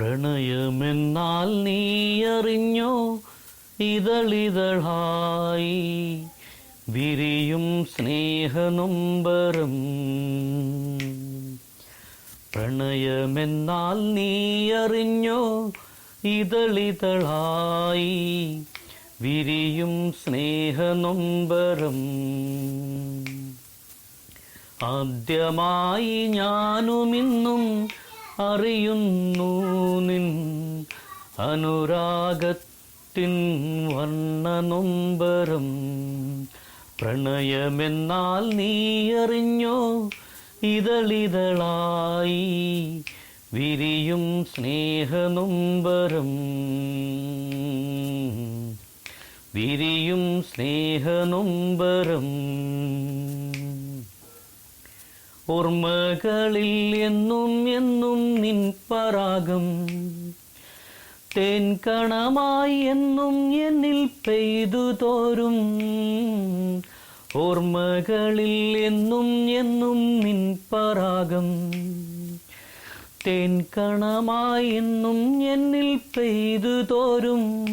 പ്രണയമെന്നാൽ നീ അറിഞ്ഞോ? ഇതളിതളായി വിരിയും സ്നേഹനൊമ്പരം. പ്രണയമെന്നാൽ നീ അറിഞ്ഞോ? ഇതളിതളായി വിരിയും സ്നേഹനൊമ്പരം. ആദ്യമായി ഞാനുമിന്നും അറിയുന്നു നിൻ അനുരാഗത്തിൻ വർണനൊമ്പരം. പ്രണയമെന്നാൽ നീ അറിഞ്ഞോ? ഇതളിതളായി വിരിയും സ്നേഹനൊമ്പരം. വിരിയും സ്നേഹനൊമ്പരം. ഓർമ്മകളിൽ എന്നും എന്നും നിൻ പരാഗം. തേൻകണമായി എന്നും എന്നിൽ പെയ്തു തോരും. ഓർമ്മകളിൽ എന്നും എന്നും നിൻ പരാഗം. തേൻകണമായി എന്നും എന്നിൽ പെയ്തു തോരും.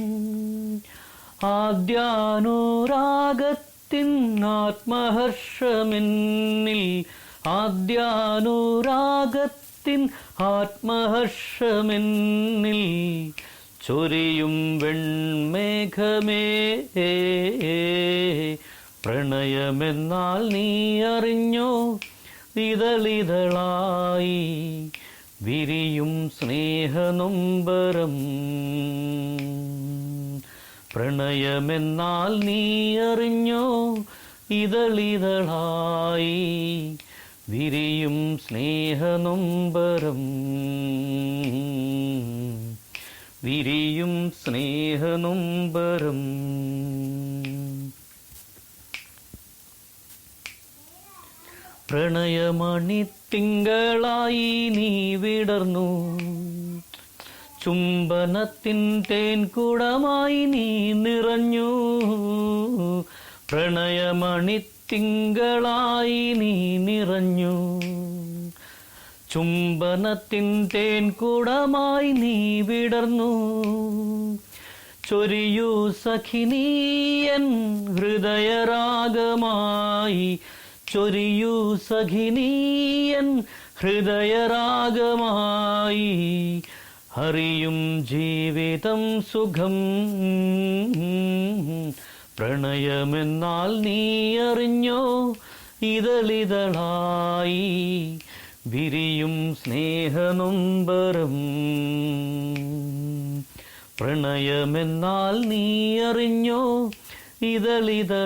ആദ്യാനുരാഗത്തിൻ ആത്മഹർഷമെന്നിൽ ആദ്യാനുരാഗത്തിൻ ആത്മഹർഷമെന്നിൽ ചൊരിയും വെൺമേഘമേ. പ്രണയമെന്നാൽ നീ അറിഞ്ഞോ? ഇതളിതളായി വിരിയും സ്നേഹനൊമ്പരം. പ്രണയമെന്നാൽ നീ അറിഞ്ഞോ? ഇതളിതളായി വിരിയും സ്നേഹനൊമ്പരം. വിരിയും സ്നേഹനൊമ്പരം. പ്രണയമണി തിങ്കളായി നീ വിടർന്നു. ചുംബനത്തിൻ തേൻകുടമായി നീ നിറഞ്ഞു. പ്രണയമണിത്തിങ്കളായി നീ നിറഞ്ഞു. ചുംബനത്തിൻ തേൻ കൂടമായി നീ വിടർന്നു. ചൊരിയൂ സഖിനീയൻ ഹൃദയരാഗമായി. ചൊരിയൂ സഖിനീയൻ ഹൃദയരാഗമായി. അറിയും ജീവിതം സുഖം പ്രണയമെന്നാൽ നീ അറിഞ്ഞോ? ഇതളിതളായി വിരിയും സ്നേഹനൊമ്പരം. പ്രണയമെന്നാൽ നീ അറിഞ്ഞോ? ഇതളിതളായി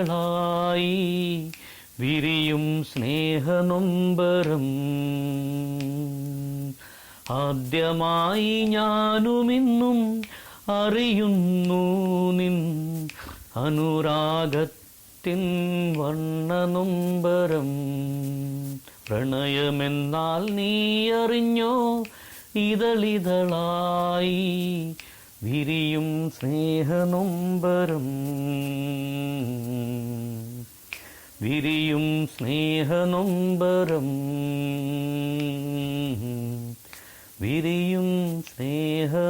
വിരിയും സ്നേഹനൊമ്പരം. ആദ്യമായി ഞാനുമിന്നും അറിയുന്നു നിൻ അനുരാഗത്തിൻ വണ്ണനുംബരം പ്രണയമെന്നാൽ നീ അറിഞ്ഞോ? ഇതളിതളായി വിരിയും സ്നേഹനുംബരം. വിരിയും സ്നേഹനുംബരം. വിരിയും സ്നേഹനൊമ്പരം